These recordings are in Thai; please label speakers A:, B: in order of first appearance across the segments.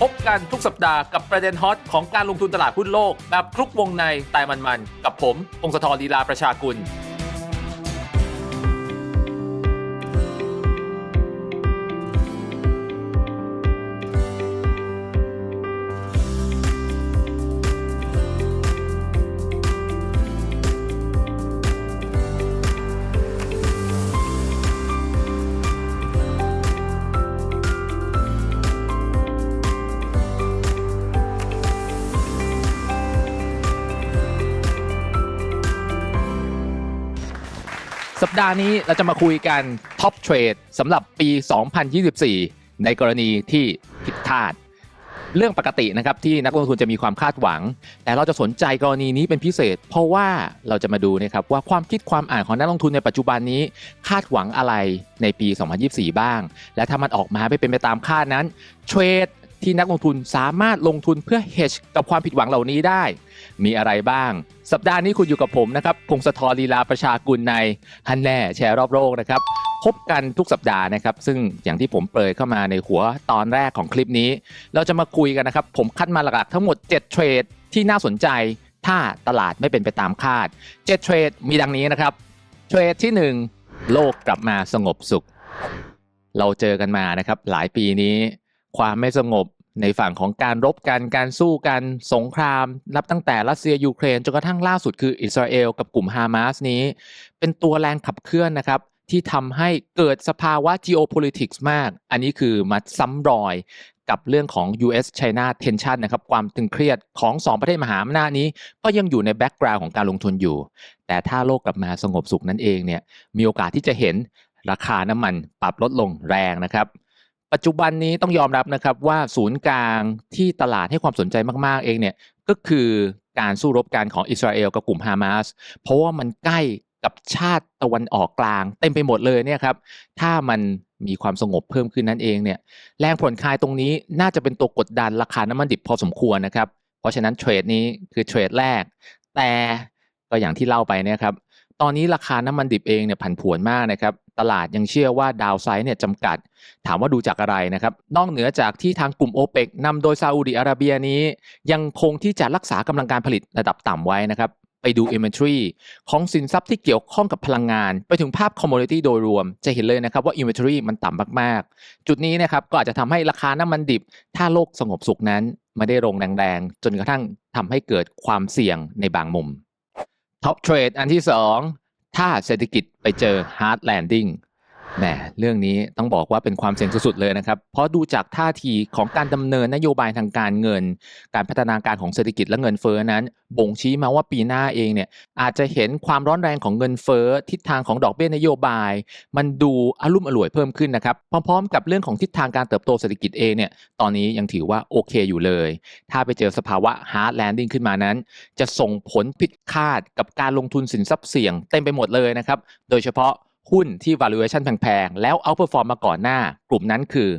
A: พบกันทุกสัปดาห์กับประเด็นฮอตของการลงทุนตลาดหุ้นโลกแบบคลุกวงในตายมันๆ กับผมพงศธรลีลาประชากุล สัปดาห์นี้เราจะมาคุยกันท็อปเทรดสำหรับปี 2024 ในกรณีที่ผิดคาด เรื่องปกตินะครับที่นักลงทุนจะมีความคาดหวัง แต่เราจะสนใจกรณีนี้เป็นพิเศษ เพราะว่าเราจะมาดูนะครับว่าความคิดความอ่านของนักลงทุนในปัจจุบันนี้ คาดหวังอะไรในปี 2024 บ้าง และถ้ามันออกมาไม่เป็นไปตามคาดนั้นเทรด ที่นักลงทุนสามารถลงทุนเพื่อ hedge กับความผิดหวังเหล่านี้ได้ มีอะไรบ้าง สัปดาห์นี้คุณอยู่กับผมนะครับพงศธรลีลาประชากุลในฮันแน่แชร์รอบโลกนะครับพบกันทุกสัปดาห์นะครับ ซึ่งอย่างที่ผมเปรยเข้ามาในหัวตอนแรกของคลิปนี้ เราจะมาคุยกันนะครับ ผมคัดมาหลักๆทั้งหมด 7 เทรดที่น่าสนใจ ถ้าตลาดไม่เป็นไปตามคาด 7 เทรดมีดังนี้นะครับ เทรดที่ 1 โลกกลับมาสงบสุข เราเจอกันมานะครับ หลายปีนี้ ความไม่สงบในฝั่งของการรบกันการสู้กันสงครามนับตั้งแต่รัสเซียยูเครนจนกระทั่งล่าสุดคืออิสราเอลกับกลุ่มฮามาสนี้ เป็นตัวแรงขับเคลื่อนนะครับที่ทำให้เกิดสภาวะ geopolitics มาก อันนี้คือมาซ้ำรอยกับเรื่องของ US China tension นะครับ ความตึงเครียดของ 2 ประเทศมหาอำนาจนี้ ก็ยังอยู่ในแบ็กกราวน์ของการลงทุนอยู่ แต่ถ้าโลกกลับมาสงบสุขนั่นเองเนี่ย มีโอกาสที่จะเห็นราคาน้ำมันปรับลดลงแรงนะครับ ปัจจุบันนี้ต้องยอมรับนะครับว่าศูนย์กลางที่ตลาดให้ความสนใจมากๆเองเนี่ยก็คือการสู้รบกันของอิสราเอลกับกลุ่มฮามาสเพราะว่ามันใกล้กับชาติตะวันออกกลาง เต็มไปหมดเลยเนี่ยครับถ้ามันมีความสงบเพิ่มขึ้นนั่นเองเนี่ยแรงผ่อนคลายตรงนี้น่าจะเป็นตัวกดดันราคาน้ำมันดิบพอสมควรนะครับเพราะฉะนั้นเทรดนี้คือเทรดแรก แต่ก็อย่างที่เล่าไปเนี่ยครับตอนนี้ราคาน้ำมันดิบเองเนี่ยผันผวนมากนะครับ ตลาดยังเชื่อว่าดาวไซด์เนี่ยจำกัด ถามว่าดูจากอะไรนะครับ นอกเหนือจากที่ทางกลุ่มโอเปกนำโดยซาอุดิอาระเบียนี้ ยังคงที่จะรักษากำลังการผลิตระดับต่ำไว้นะครับไปดู inventory ของสินทรัพย์ที่เกี่ยวข้องกับพลังงาน ไปถึงภาพ commodity โดยรวม จะเห็นเลยนะครับว่า inventory มันต่ำมากๆ จุดนี้นะครับก็อาจจะทำให้ราคาน้ำมันดิบ ถ้าโลกสงบสุขนั้น ไม่ได้ลงแรงๆ จนกระทั่งทำให้เกิดความเสี่ยงในบางมุมท็อปเทรดอันที่ 2 ถ้าเศรษฐกิจไปเจอ hard landing แหมเรื่องนี้ต้องบอกว่าเป็นความเสี่ยงสุดๆเลยนะครับ เพราะดูจากท่าทีของการดำเนินนโยบายทางการเงิน การพัฒนาการของเศรษฐกิจและเงินเฟ้อนั้น บ่งชี้มาว่าปีหน้าเองเนี่ยอาจจะเห็นความร้อนแรงของเงินเฟ้อทิศทางของดอกเบี้ยนโยบาย มันดูอารมุ่มอร่วยเพิ่มขึ้นนะครับพร้อมๆ กับเรื่องของทิศทางการเติบโตเศรษฐกิจเองเนี่ยตอนนี้ยังถือว่าโอเคอยู่เลย ถ้าไปเจอสภาวะ hard landing ขึ้นมานั้น จะส่งผลผิดคาดกับการลงทุนสินทรัพย์เสี่ยงเต็มไปหมดเลยนะครับโดยเฉพาะ หุ้นที่ valuation แพงๆ แล้ว outperform มาก่อนหน้า กลุ่มนั้นคือ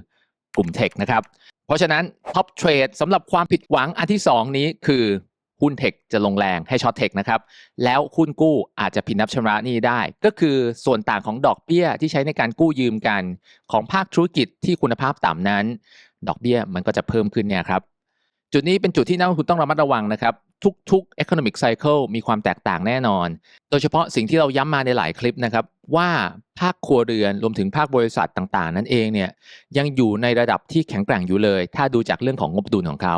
A: กลุ่มเทคนะครับ เพราะฉะนั้น top trade สำหรับความผิดหวังอันที่ 2 นี้คือหุ้นเทคจะลงแรงให้ช็อตเทคนะครับ แล้วหุ้นกู้อาจจะผิดนับชำระหนี้ได้ ก็คือส่วนต่างของดอกเบี้ยที่ใช้ในการกู้ยืมกัน ของภาคธุรกิจที่คุณภาพต่ำนั้น ดอกเบี้ยมันก็จะเพิ่มขึ้นเนี่ยครับ จุดนี้เป็นจุดที่นักลงทุนต้องระมัดระวังนะครับ ทุกๆ economic cycle มีความแตกต่างแน่นอน โดยเฉพาะสิ่งที่เราย้ำมาในหลายคลิปนะครับ ว่าภาคครัวเรือนรวมถึงภาคบริษัทต่างๆ นั่นเองเนี่ยยังอยู่ในระดับที่แข็งแกร่งอยู่เลย ถ้าดูจากเรื่องของงบดุลของเขา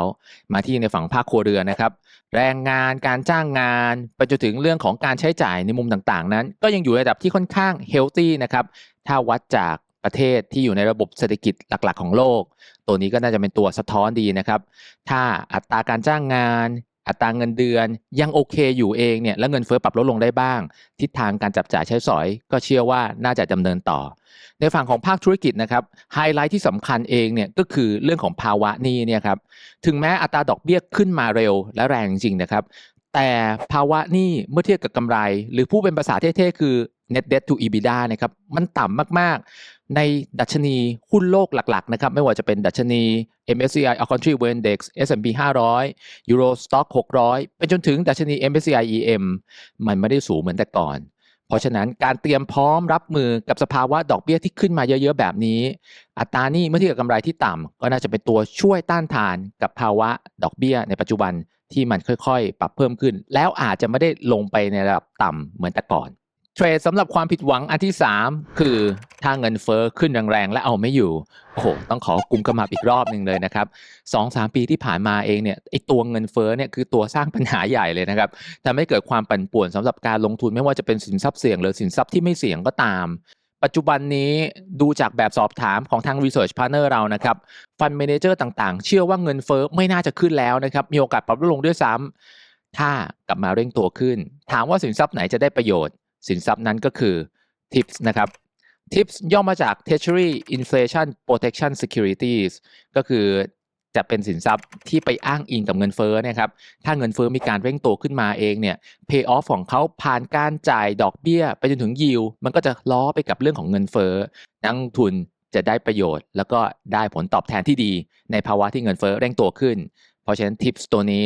A: มาที่ในฝั่งภาคครัวเรือนนะครับ แรงงานการจ้างงานไปจนถึงเรื่องของการใช้จ่ายในมุมต่างๆ นั้น ก็ยังอยู่ในระดับที่ค่อนข้างเฮลตี้นะครับถ้าวัดจาก ประเทศที่อยู่ในระบบเศรษฐกิจหลักๆ ของโลก ตัวนี้ก็น่าจะเป็นตัวสะท้อนดีนะครับ ถ้าอัตราการจ้างงาน อัตราเงินเดือนยังโอเคอยู่เองเนี่ยแล้วเงินเฟ้อปรับลดลงได้บ้าง ทิศทางการจับจ่ายใช้สอย ก็เชื่อว่าน่าจะดำเนินต่อ ในฝั่งของภาคธุรกิจนะครับไฮไลท์ที่สำคัญเองเนี่ยก็คือเรื่องของภาวะนี้เนี่ยครับถึงแม้อัตราดอกเบี้ยขึ้นมาเร็วและแรงจริงๆนะครับแต่ภาวะนี้เมื่อเทียบกับกำไร หรือผู้เป็นภาษาเท่ๆคือ net debt to EBITDA นะครับมันต่ำมากๆ ในดัชนีหุ้นโลกหลักๆนะครับไม่ว่าจะเป็นดัชนี MSCI All Country World Index S&P 500 Euro Stock 600 ไปจนถึงดัชนี MSCI EM มันไม่ได้สูงเหมือนแต่ก่อน เพราะฉะนั้นการเตรียมพร้อมรับมือกับสภาวะดอกเบี้ยที่ขึ้นมาเยอะๆแบบนี้ อัตราหนี้เมื่อเทียบกับกำไรที่ต่ำก็น่าจะเป็นตัวช่วยต้านทานกับภาวะดอกเบี้ยในปัจจุบันที่มันค่อยๆ ปรับเพิ่มขึ้น แล้วอาจจะไม่ได้ลงไปในระดับต่ำเหมือนแต่ก่อน เทรดสำหรับความผิดหวังอันที่ 3 คือถ้าเงินเฟอ้อขึ้นแรงๆ และเอาไม่อยู่โอ้โหต้องขอกุมกระมับอีกรอบหนึ่งเลยนะครับสองสามปีที่ผ่านมาเองเนี่ยไอตัวเงินเฟ้อเนี่ยคือตัวสร้างปัญหาใหญ่เลยนะครับทำให้เกิดความปั่นป่วนสำหรับการลงทุนไม่ว่าจะเป็นสินทรัพย์เสี่ยงหรือสินทรัพย์ที่ไม่เสี่ยงก็ตาม ปัจจุบันนี้ดูจากแบบสอบถามของทาง Research Partner เรานะครับฟันเมนเจอร์ต่างๆ เชื่อว่าเงินเฟ้อไม่น่าจะขึ้นแล้วนะครับมีโอกาสปรับลดลงด้วยซ้ำถ้ากลับมาเร่งตัวขึ้น ถามว่าสินทรัพย์ไหนจะได้ประโยชน์ สินทรัพย์นั้นก็คือ TIPS นะครับ TIPS ย่อมาจาก Treasury Inflation Protection Securities ก็คือจะเป็นสินทรัพย์ที่ไปอ้างอิงกับเงินเฟ้อนะครับ ถ้าเงินเฟ้อมีการเร่งตัวขึ้นมาเองเนี่ย pay off ของเขาผ่านการจ่ายดอกเบี้ย ไปจนถึงยิว มันก็จะล้อไปกับเรื่องของเงินเฟ้อ นักทุนจะได้ประโยชน์ แล้วก็ได้ผลตอบแทนที่ดี ในภาวะที่เงินเฟ้อเร่งตัวขึ้น เพราะฉะนั้น TIPS ตัวนี้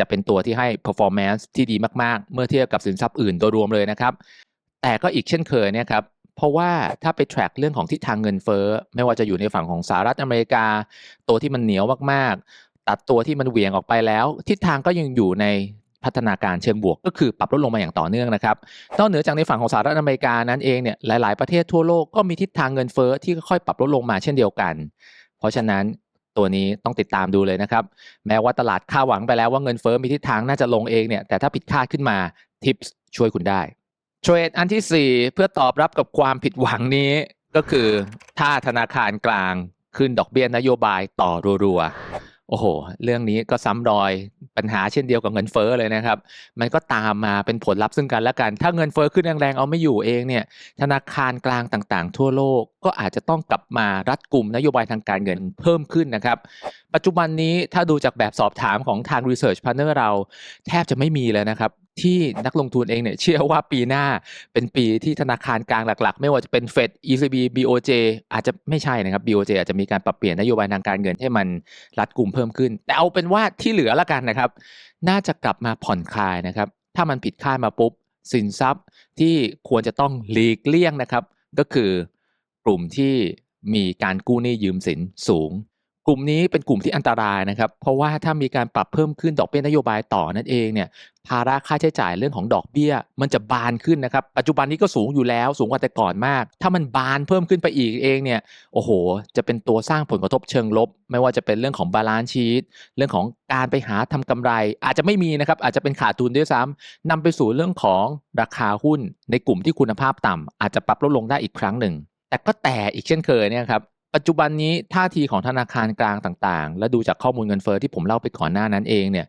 A: จะเป็นตัวที่ให้ performance ที่ดีมากๆ เมื่อเทียบกับสินทรัพย์อื่นโดยรวมเลยนะครับ แต่ก็อีกเช่นเคยเนี่ยครับเพราะว่าถ้าไป track เรื่องของทิศทางเงินเฟ้อ ไม่ว่าจะอยู่ในฝั่งของสหรัฐอเมริกา ตัวที่มันเหนียวมากๆ ตัดตัวที่มันเหวี่ยงออกไปแล้ว ทิศทางก็ยังอยู่ในพัฒนาการเชิงบวกก็คือปรับลดลงมาอย่างต่อเนื่องนะครับนอกเหนือจากในฝั่งของสหรัฐอเมริกานั้นเองเนี่ยหลาย ๆ ประเทศทั่วโลกก็มีทิศทางเงินเฟ้อที่ค่อยๆปรับลดลงมาเช่นเดียวกัน เพราะฉะนั้น ตัวนี้ต้องติดตามดูเลยนะครับ แม้ว่าตลาดคาดหวังไปแล้วว่าเงินเฟ้อมีทิศทางน่าจะลงเองเนี่ยแต่ถ้าผิดคาดขึ้นมาทิปช่วยคุณได้เทรดอันที่ 4 เพื่อตอบรับกับความผิดหวังนี้ก็คือถ้าธนาคารกลางขึ้นดอกเบี้ยนโยบายต่อรัวๆ โอ้โห เรื่องนี้ก็ซ้ำรอยปัญหาเช่นเดียวกับเงินเฟ้อเลยนะครับ มันก็ตามมาเป็นผลลัพธ์ซึ่งกันและกัน ถ้าเงินเฟ้อขึ้นแรงๆเอาไม่อยู่เองเนี่ย ธนาคารกลางต่างๆ ทั่วโลกก็อาจจะต้องกลับมารัดกลุ่มนโยบายทางการเงินเพิ่มขึ้นนะครับ ปัจจุบันนี้ถ้าดูจากแบบสอบถามของทาง Research Partner เรา แทบจะไม่มีเลยนะครับ ที่นักลงทุนเองเนี่ยเชื่อว่าปีหน้าเป็นปีที่ธนาคารกลางหลักๆ ไม่ว่าจะเป็น Fed ECB BOJ อาจจะไม่ใช่นะครับ BOJ อาจจะมีการปรับเปลี่ยนนโยบายทางการเงินให้มันรัดกลุ่มเพิ่มขึ้น แต่เอาเป็นว่าที่เหลือละกันนะครับ น่าจะกลับมาผ่อนคลายนะครับ ถ้ามันผิดคาดมาปุ๊บ สินทรัพย์ที่ควรจะต้องหลีกเลี่ยงนะครับ ก็คือกลุ่มที่มีการกู้หนี้ยืมสินสูง กลุ่มนี้เป็นกลุ่มที่อันตรายนะครับ เพราะว่าถ้ามีการปรับเพิ่มขึ้นดอกเบี้ยนโยบายต่อนั่นเองเนี่ยภาระค่าใช้จ่ายเรื่องของดอกเบี้ย มันจะบานขึ้นนะครับ ปัจจุบันนี้ก็สูงอยู่แล้วสูงกว่าแต่ก่อนมาก ถ้ามันบานเพิ่มขึ้นไปอีกเองเนี่ยโอ้โห จะเป็นตัวสร้างผลกระทบเชิงลบ ไม่ว่าจะเป็นเรื่องของบาลานซ์ชีตเรื่องของการไปหาทำกำไร อาจจะไม่มีนะครับอาจจะเป็นขาดทุนด้วยซ้ำนำไปสู่เรื่องของราคาหุ้น ในกลุ่มที่คุณภาพต่ำอาจจะปรับลดลงได้อีกครั้งหนึ่งแต่ก็แต่อีกเช่นเคยเนี่ยครับ ปัจจุบันนี้ท่าทีของธนาคารกลางต่างๆ และดูจากข้อมูลเงินเฟอ้อที่ผมเล่าไปก่อนหน้านั้นเองเนี่ย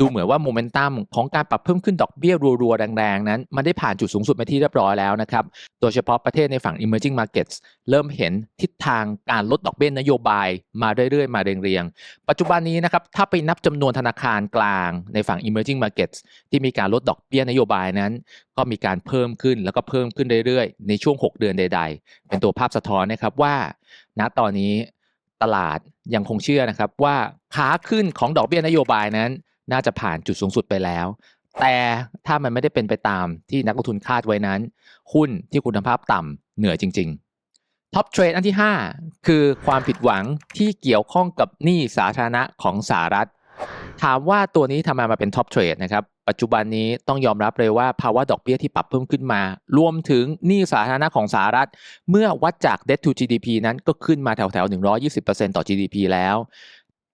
A: ดูเหมือนว่าโมเมนตัมของการปรับเพิ่มขึ้นดอกเบี้ยรัวๆ แรงๆ นั้น มันได้ผ่านจุดสูงสุดไปที่เรียบร้อยแล้วนะครับ โดยเฉพาะประเทศในฝั่ง emerging markets เริ่มเห็นทิศทางการลดดอกเบี้ยนโยบายมาเรื่อยๆ มาเรียงๆ ปัจจุบันนี้นะครับถ้าไปนับจำนวนธนาคารกลางในฝั่ง emerging markets ที่มีการลดดอกเบี้ยนโยบายนั้น ก็มีการเพิ่มขึ้นแล้วก็เพิ่มขึ้นเรื่อยๆ ในช่วง 6 เดือนใด ๆ เป็นตัวภาพสะท้อนนะครับว่า ณตอนนี้ตลาดยังคงเชื่อนะครับว่าขาขึ้นของดอกเบี้ยนโยบายนั้น น่าจะผ่านจุดสูงสุดไปแล้ว แต่ถ้ามันไม่ได้เป็นไปตามที่นักลงทุนคาดไว้นั้น หุ้นที่คุณภาพต่ำเหนื่อยจริง ๆ ท็อปเทรดอันที่ 5 คือความผิดหวังที่เกี่ยวข้องกับหนี้สาธารณะของสหรัฐ ถามว่าตัวนี้ทำไมมาเป็นท็อปเทรดนะครับ ปัจจุบันนี้ต้องยอมรับเลยว่าภาวะดอกเบี้ยที่ปรับเพิ่มขึ้นมา รวมถึงหนี้สาธารณะของสหรัฐ เมื่อวัดจาก debt to GDP นั้นก็ขึ้นมาแถวๆ 120%ต่อ GDP แล้ว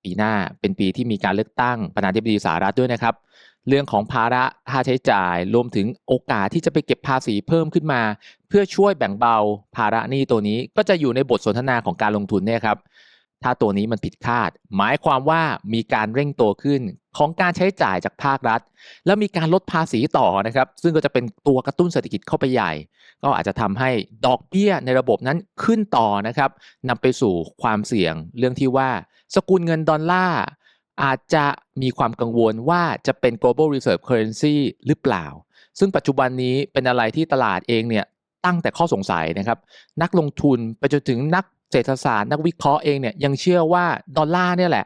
A: ปีหน้าเป็นปีที่มีการเลือกตั้งประธานาธิบดีสหรัฐด้วยนะครับ เรื่องของภาระค่าใช้จ่าย รวมถึงโอกาสที่จะไปเก็บภาษีเพิ่มขึ้นมา เพื่อช่วยแบ่งเบาภาระหนี้ตัวนี้ก็จะอยู่ในบทสนทนาของการลงทุนเนี่ยครับ ถ้าตัวนี้มันผิดคาด หมายความว่ามีการเร่งตัวขึ้นของการใช้จ่ายจากภาครัฐ แล้วมีการลดภาษีต่อนะครับ ซึ่งก็จะเป็นตัวกระตุ้นเศรษฐกิจเข้าไปใหญ่ ก็อาจจะทำให้ดอกเบี้ยในระบบนั้นขึ้นต่อนะครับนำไปสู่ความเสี่ยงเรื่องที่ว่า สกุลเงินดอลลาร์อาจจะมีความกังวลว่าจะเป็น global reserve currency หรือเปล่า ซึ่งปัจจุบันนี้เป็นอะไรที่ตลาดเองเนี่ยตั้งแต่ข้อสงสัยนะครับ นักลงทุนไปจนถึงนัก ศรษฐศาสตร์นักวิเคราะห์เองเนี่ยยังเชื่อว่าดอลลาร์เนี่ยแหละ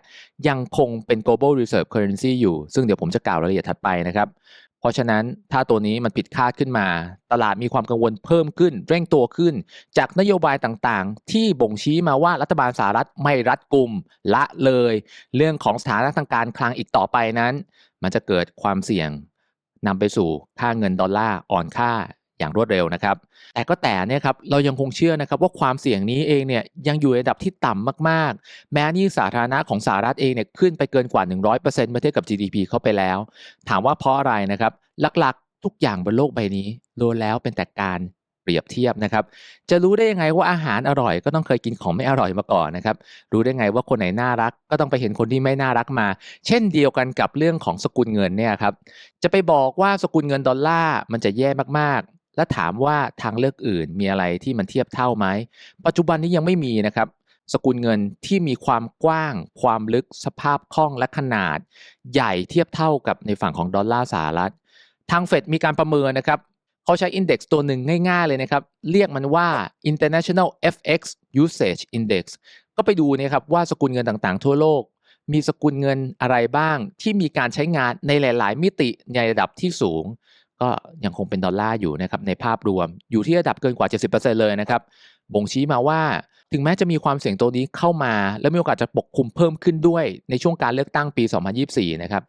A: ยังคงเป็น global reserve currency อยู่ ซึ่งเดี๋ยวผมจะกล่าวรายละเอียดถัดไปนะครับ เพราะฉะนั้นถ้าตัวนี้มันผิดคาดขึ้นมา ตลาดมีความกังวลเพิ่มขึ้น เร่งตัวขึ้น จากนโยบายต่างๆ ที่บ่งชี้มาว่ารัฐบาลสหรัฐไม่รัดกุมละเลย เรื่องของสถานะทางการคลังอีกต่อไปนั้น มันจะเกิดความเสี่ยงนำไปสู่ค่าเงินดอลลาร์อ่อนค่า อย่างรวดเร็วนะครับ แต่ก็แต่เนี่ยครับเรายังคงเชื่อนะครับว่าความเสี่ยงนี้เองเนี่ยยังอยู่ในระดับที่ต่ำมากๆ แม้นี่สาธารณะของสหรัฐเองเนี่ยขึ้นไปเกินกว่า 100%เมื่อเทียบกับ GDP เข้าไปแล้ว ถามว่าเพราะอะไรนะครับหลักๆ ทุกอย่างบนโลกใบนี้ล้วนแล้วเป็นแต่การเปรียบเทียบนะครับ จะรู้ได้ยังไงว่าอาหารอร่อยก็ต้องเคยกินของไม่อร่อยมาก่อนนะครับ รู้ได้ไงว่าคนไหนน่ารักก็ต้องไปเห็นคนที่ไม่น่ารักมา เช่นเดียวกันกับเรื่องของสกุลเงินเนี่ยครับ จะไปบอกว่าสกุลเงินดอลลาร์มันจะแย่มาก และถามว่าทางเลือกอื่นมีอะไรที่มันเทียบเท่าไหม ปัจจุบันนี้ยังไม่มีนะครับ สกุลเงินที่มีความกว้าง ความลึกสภาพคล่องและขนาด ใหญ่เทียบเท่ากับในฝั่งของดอลลาร์สหรัฐ ทางเฟดมีการประเมินนะครับเขาใช้อินเด็กซ์ตัวหนึ่งง่ายๆเลยนะครับ เรียกมันว่า International FX Usage Index ก็ไปดูนี่ยครับว่าสกุลเงินต่างๆ ทั่วโลก มีสกุลเงินอะไรบ้างที่มีการใช้งานในหลาย ๆ มิติในระดับที่สูง ก็ยังคงเป็นดอลลาร์อยู่นะครับในภาพรวม อยู่ที่ระดับเกินกว่า 70%เลยนะครับ บ่งชี้มาว่าถึงแม้จะมีความเสี่ยงตัวนี้เข้ามา และมีโอกาสจะปกคลุมเพิ่มขึ้นด้วยในช่วงการเลือกตั้งปี 2024 นะครับ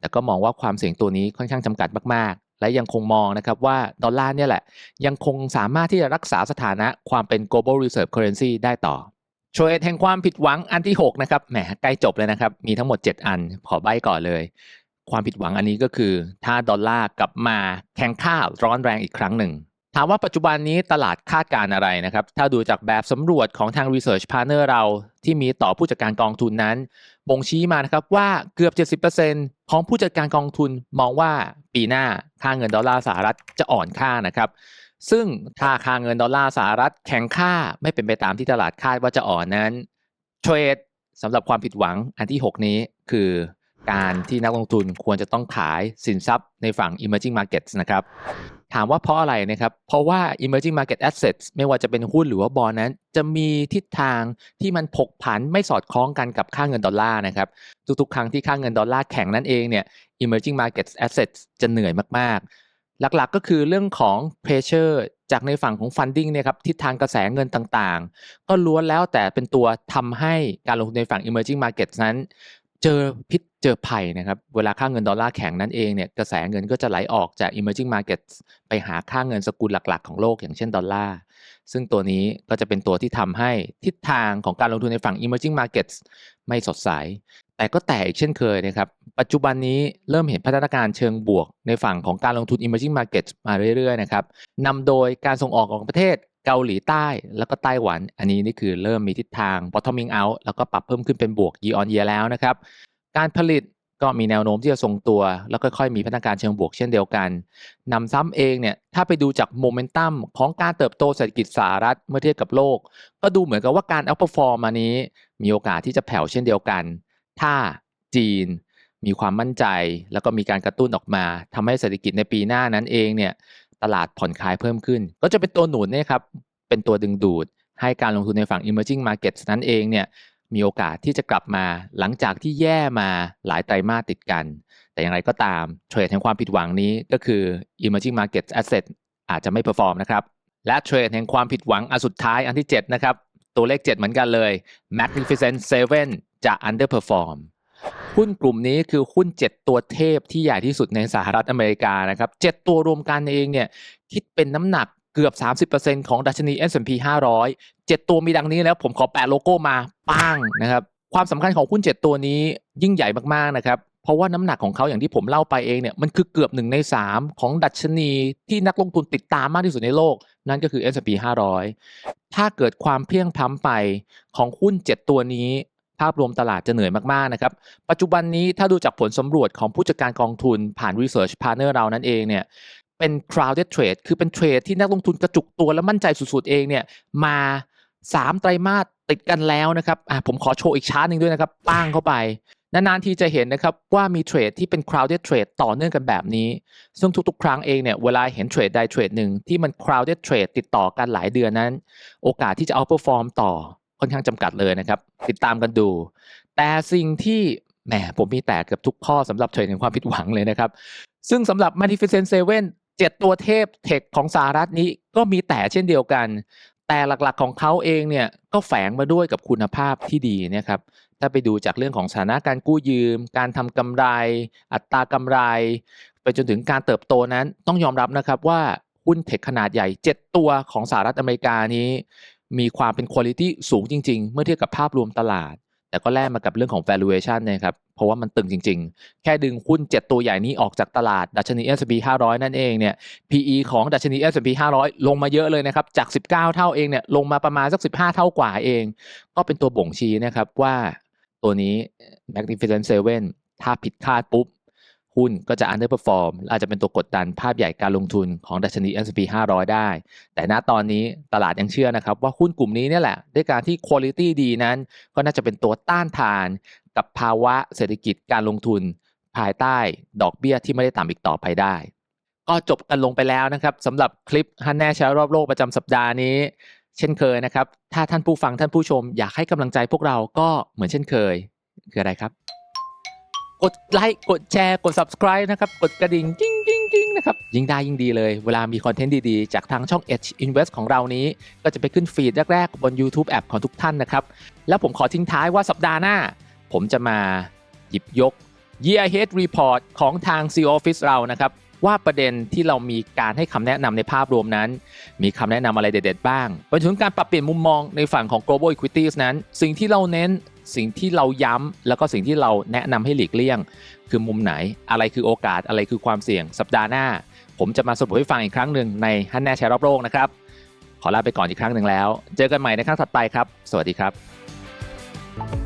A: แต่ก็มองว่าความเสี่ยงตัวนี้ค่อนข้างจำกัดมากๆ และยังคงมองนะครับว่าดอลลาร์เนี่ยแหละ ยังคงสามารถที่จะรักษาสถานะความเป็น global reserve currency ได้ต่อโชเทรดแห่งความผิดหวังอันที่ 6 นะครับ แหมใกล้จบเลยนะครับ มีทั้งหมด 7 อัน ขอใบก่อนเลย ความผิดหวังอันนี้ก็คือ ถ้าดอลลาร์กลับมาแข็งค่าร้อนแรงอีกครั้งหนึ่ง ถามว่าปัจจุบันนี้ตลาดคาดการณ์อะไรนะครับ ถ้าดูจากแบบสำรวจของทาง Research Partner เราที่มีต่อผู้จัดการกองทุนนั้นบ่งชี้มานะครับว่าเกือบ 70%ของผู้จัดการกองทุนมองว่าปีหน้าค่าเงินดอลลาร์สหรัฐจะอ่อนค่านะครับซึ่งถ้าค่าเงินดอลลาร์สหรัฐแข็งค่าไม่เป็นไปตามที่ตลาดคาดว่าจะอ่อนนั้นเทรดสำหรับความผิดหวังอันที่ 6 นี้คือ การที่นักลงทุนควรจะต้องขายสินทรัพย์ในฝั่ง emerging markets นะครับ ถามว่าเพราะอะไรนะครับ เพราะว่า emerging market assets ไม่ว่าจะเป็นหุ้นหรือว่าบอลนั้น จะมีทิศทางที่มันผกผันไม่สอดคล้องกันกับค่าเงินดอลลาร์นะครับ ทุกๆ ครั้งที่ค่าเงินดอลลาร์แข็งนั่นเองเนี่ย emerging market assets จะเหนื่อยมากๆ หลักๆก็คือเรื่องของ pressure จากในฝั่งของ funding เนี่ยครับทิศทางกระแสเงินต่างๆ ก็ล้วนแล้วแต่เป็นตัวทำให้การลงทุนในฝั่ง emerging markets นั้น เจอพิษเจอภัยนะครับเวลาค่าเงินดอลลาร์แข็งนั่นเองเนี่ยกระแสเงินก็จะไหลออกจาก emerging markets ไปหาค่าเงินสกุลหลักๆ ของโลกอย่างเช่นดอลลาร์ซึ่งตัวนี้ก็จะเป็นตัวที่ทำให้ทิศทางของการลงทุนในฝั่ง emerging markets ไม่สดใส แต่ก็แต่อีกเช่นเคยนะครับปัจจุบันนี้เริ่มเห็นพัฒนาการเชิงบวกในฝั่งของการลงทุน emerging markets มาเรื่อยๆนะครับนำโดยการส่งออกของประเทศ เกาหลีใต้แล้วก็ไต้หวัน อันนี้นี่คือเริ่มมีทิศทาง bottoming out แล้วก็ปรับเพิ่มขึ้นเป็นบวก year on year แล้วนะครับ การผลิตก็มีแนวโน้มที่จะทรงตัว แล้วค่อยๆมีพัฒนาการเชิงบวกเช่นเดียวกันนำซ้ำเองเนี่ยถ้าไปดูจากโมเมนตัมของการเติบโตเศรษฐกิจสหรัฐเมื่อเทียบกับโลก ก็ดูเหมือนกับว่าการ outperform มานี้ มีโอกาสที่จะแผ่วเช่นเดียวกัน ถ้าจีนมีความมั่นใจ แล้วก็มีการกระตุ้นออกมาทำให้เศรษฐกิจในปีหน้านั้นเองเนี่ย ตลาดผ่อนคลายเพิ่มขึ้น ก็จะเป็นตัวหนุนเนี่ยครับเป็นตัวดึงดูด ให้การลงทุนในฝั่ง emerging markets นั้นเองเนี่ยมีโอกาสที่จะกลับมาหลังจากที่แย่มาหลายไตรมาสติดกัน แต่อย่างไรก็ตามเทรดแห่งความผิดหวังนี้ก็คือ emerging market asset อาจจะไม่เพอร์ฟอร์มนะครับ และเทรดแห่งความผิดหวังอันสุดท้ายอันที่ 7 นะครับ ตัวเลข 7 เหมือนกันเลย magnificent 7 จะ underperform หุ้นกลุ่มนี้คือหุ้น 7 ตัวเทพที่ใหญ่ที่สุดในสหรัฐอเมริกานะครับ7ตัวรวมกันเองเนี่ยคิดเป็นน้ำหนักเกือบ 30%ของดัชนี S&P 500 7 ตัวมีดังนี้แล้วผมขอแปะโลโก้มาปังนะครับความสำคัญของหุ้น 7 ตัวนี้ยิ่งใหญ่มากๆนะครับเพราะว่าน้ำหนักของเขาอย่างที่ผมเล่าไปเองเนี่ยมันคือเกือบ1ใน3ของดัชนีที่นักลงทุนติดตามมากที่สุดในโลก นั่นก็คือ S&P 500 ถ้าเกิดความเพียงพล้ำไปของหุ้น 7 ตัวนี้ ภาพรวมตลาดจะเหนื่อยมากๆนะครับ ปัจจุบันนี้ถ้าดูจากผลสำรวจของผู้จัดการกองทุนผ่าน Research Partner เรานั่นเองเนี่ยเป็น crowded trade คือเป็นเทรดที่นักลงทุนกระจุกตัวและมั่นใจสุดๆเองเนี่ยมา3ไตรมาสติดกันแล้วนะครับอะผมขอโชว์อีกชาร์ตหนึ่งด้วยนะครับป้างเข้าไป นานๆทีจะเห็นนะครับว่ามีเทรดที่เป็น crowded trade ต่อเนื่องกันแบบนี้ ซึ่งทุกๆ ครั้งเองเนี่ยเวลาเห็นเทรดใดเทรดหนึ่งที่มัน crowded trade ติดต่อกันหลายเดือนนั้น โอกาสที่จะ outperform ต่อ ค่อนข้างจำกัดเลยนะครับ ติดตามกันดู แต่สิ่งที่แหมผมมีแต่เกับทุกข้อสำหรับเทรดแห่งความผิดหวังเลยนะครับ ซึ่งสำหรับ Magnificent Seven เจ็ดตัวเทพเทคของสหรัฐนี้ก็มีแต่เช่นเดียวกัน แต่หลักๆของเขาเองเนี่ยก็แฝงมาด้วยกับคุณภาพที่ดีนะครับถ้าไปดูจากเรื่องของสถานะการกู้ยืม การทำกำไร อัตรากำไร ไปจนถึงการเติบโตนั้นต้องยอมรับนะครับว่าหุ้นเทคขนาดใหญ่ 7 ตัวของสหรัฐอเมริกานี้ มีความเป็นคุณ i t y สูงจริง ๆ เมื่อเทียบกับภาพรวมตลาด แต่ก็แลกมากับเรื่องของ valuation นะครับ เพราะว่ามันตึงจริง ๆ แค่ดึงหุ้น 7 ตัวใหญ่นี้ออกจากตลาด ดัชนี S&P 500 นั่นเองเนี่ย PE ของดัชนี S&P 500 ลงมาเยอะเลยนะครับ จาก 19 เท่าเองเนี่ย ลงมาประมาณสัก 15 เท่ากว่าเอง ก็เป็นตัวบ่งชี้นะครับว่าตัวนี้ Magnificent Seven ถ้าผิดคาดปุ๊บ หุ้นก็จะ underperform และอาจจะเป็นตัวกดดันภาพใหญ่การลงทุนของดัชนี S&P 500 ได้ แต่ณตอนนี้ตลาดยังเชื่อนะครับ ว่าหุ้นกลุ่มนี้เนี่ยแหละ ด้วยการที่ quality ดีนั้น ก็น่าจะเป็นตัวต้านทานกับภาวะเศรษฐกิจการลงทุน ภายใต้ดอกเบี้ยที่ไม่ได้ต่ำอีกต่อไปได้ ก็จบกันลงไปแล้วนะครับสำหรับคลิปฮันแน่แชร์รอบโลกประจำสัปดาห์นี้เช่นเคยนะครับ ถ้าท่านผู้ฟังท่านผู้ชมอยากให้กำลังใจพวกเราก็เหมือนเช่นเคย คืออะไรครับ กดไลค์กดแชร์กด subscribe นะครับ กดกระดิ่งกิ้งกิ้งกิ้งนะครับ ยิ่งได้ยิ่งดีเลย เวลามีคอนเทนต์ดีๆ จากทางช่อง Edge Invest ของเรานี้ ก็จะไปขึ้นฟีดแรกๆ บน YouTube แอปของทุกท่านนะครับ แล้วผมขอทิ้งท้ายว่าสัปดาห์หน้า ผมจะมาหยิบยก Year Ahead Report ของทาง CEO Office เรานะครับ ว่าประเด็นที่เรามีการให้คำแนะนำในภาพรวมนั้น มีคำแนะนำอะไรเด็ด ๆ บ้างไปถึงการปรับเปลี่ยนมุมมองในฝั่งของ global equities นั้น สิ่งที่เราเน้นสิ่งที่เราย้ำแล้วก็สิ่งที่เราแนะนำให้หลีกเลี่ยง คือมุมไหนอะไรคือโอกาสอะไรคือความเสี่ยงสัปดาห์หน้า ผมจะมาสรุปให้ฟังอีกครั้งหนึ่งในฮันแน่แชร์รอบโลกนะครับขอลาไปก่อนอีกครั้งหนึ่งแล้ว เจอกันใหม่ในครั้งถัดไปครับ สวัสดีครับ